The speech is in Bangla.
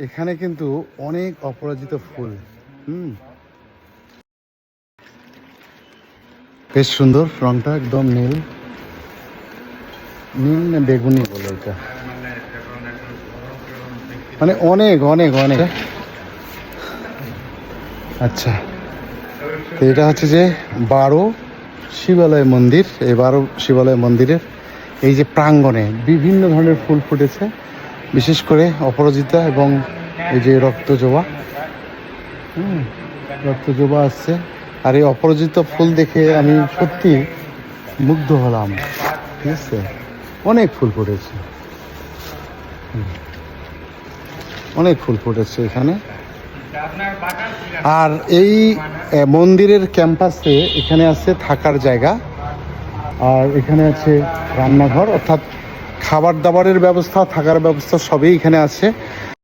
এখানে কিন্তু অনেক অপরাজিত ফুল। হুম। বেশ সুন্দর রংটা একদম নীল। নীল না বেগুনি বলে এটা মানে অনেক অনেক অনেক। আচ্ছা। এটা হচ্ছে যে বারো শিবালয় মন্দির। এই বারো শিবালয় মন্দিরের এই যে প্রাঙ্গণে বিভিন্ন ধরনের ফুল ফুটেছে। বিশেষ করে অপরাজিতা এবং এই যে রক্তজবা হুম রক্তজবা আসছে। আর এই অপরাজিত ফুল দেখে আমি সত্যি মুগ্ধ হলাম। ঠিক আছে? অনেক ফুল ফুটেছে। অনেক ফুল ফুটেছে এখানে। আর এই মন্দিরের ক্যাম্পাসে এখানে আছে থাকার জায়গা। আর এখানে আছে রান্নাঘর, অর্থাৎ খাবার দাবারের ব্যবস্থা থাকার ব্যবস্থা সবই এখানে আছে।